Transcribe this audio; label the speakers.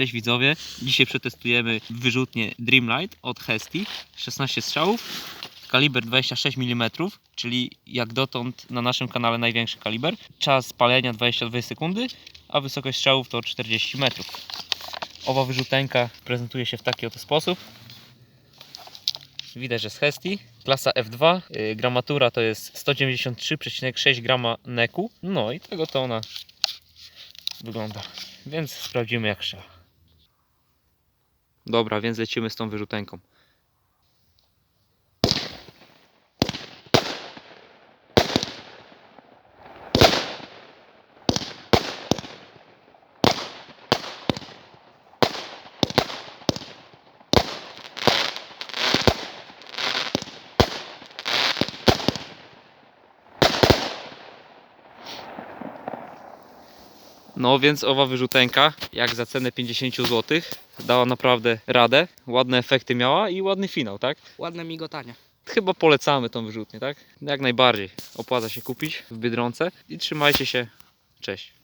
Speaker 1: Cześć widzowie, dzisiaj przetestujemy wyrzutnię Dreamlight od Hesty, 16 strzałów, kaliber 26 mm, czyli jak dotąd na naszym kanale największy kaliber. Czas palenia 22 sekundy, a wysokość strzałów to 40 metrów. Owa wyrzutenka prezentuje się w taki oto sposób. Widać, że z Hesty. Klasa F2, yy, gramatura to jest 193,6 grama neku. No i tego to ona wygląda. Więc sprawdzimy jak trzeba. Dobra, więc lecimy z tą wyrzutenką. No więc owa wyrzutenka, jak za cenę 50 zł, dała naprawdę radę. Ładne efekty miała i ładny finał, tak?
Speaker 2: Ładne migotanie.
Speaker 1: Chyba polecamy tą wyrzutnię, tak? Jak najbardziej. Opłaca się kupić w Biedronce i trzymajcie się. Cześć.